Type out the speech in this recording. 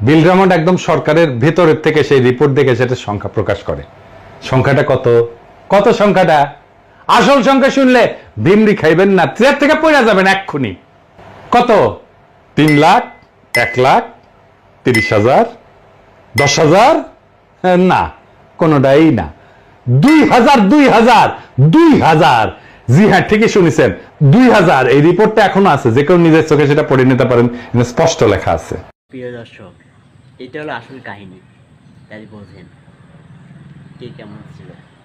বিল রামন্ড একদম সরকারের ভেতরের থেকে সেই রিপোর্ট দেখে সেটা সংখ্যা প্রকাশ করে। সংখ্যাটা কত? কত সংখ্যাটা? আসল সংখ্যা শুনলে ভিমরি খাইবেন না চেয়ার থেকে পড়ে যাবেন এক্ষুনি। কত? তিন লাখ, এক লাখ, তিরিশ হাজার, দশ হাজার? না, কোনোটাই না। দুই হাজার দুই হাজার দুই হাজার। জি হ্যাঁ ঠিকই শুনেছেন, দুই হাজার। এই রিপোর্টটা এখনও আছে, যে কেউ নিজের চোখে সেটা পড়ে নিতে পারেন স্পষ্ট লেখা আছে। প্রিয় দর্শক এটা হলো আসল কাহিনী তাই বোঝেন কে কেমন ছিল?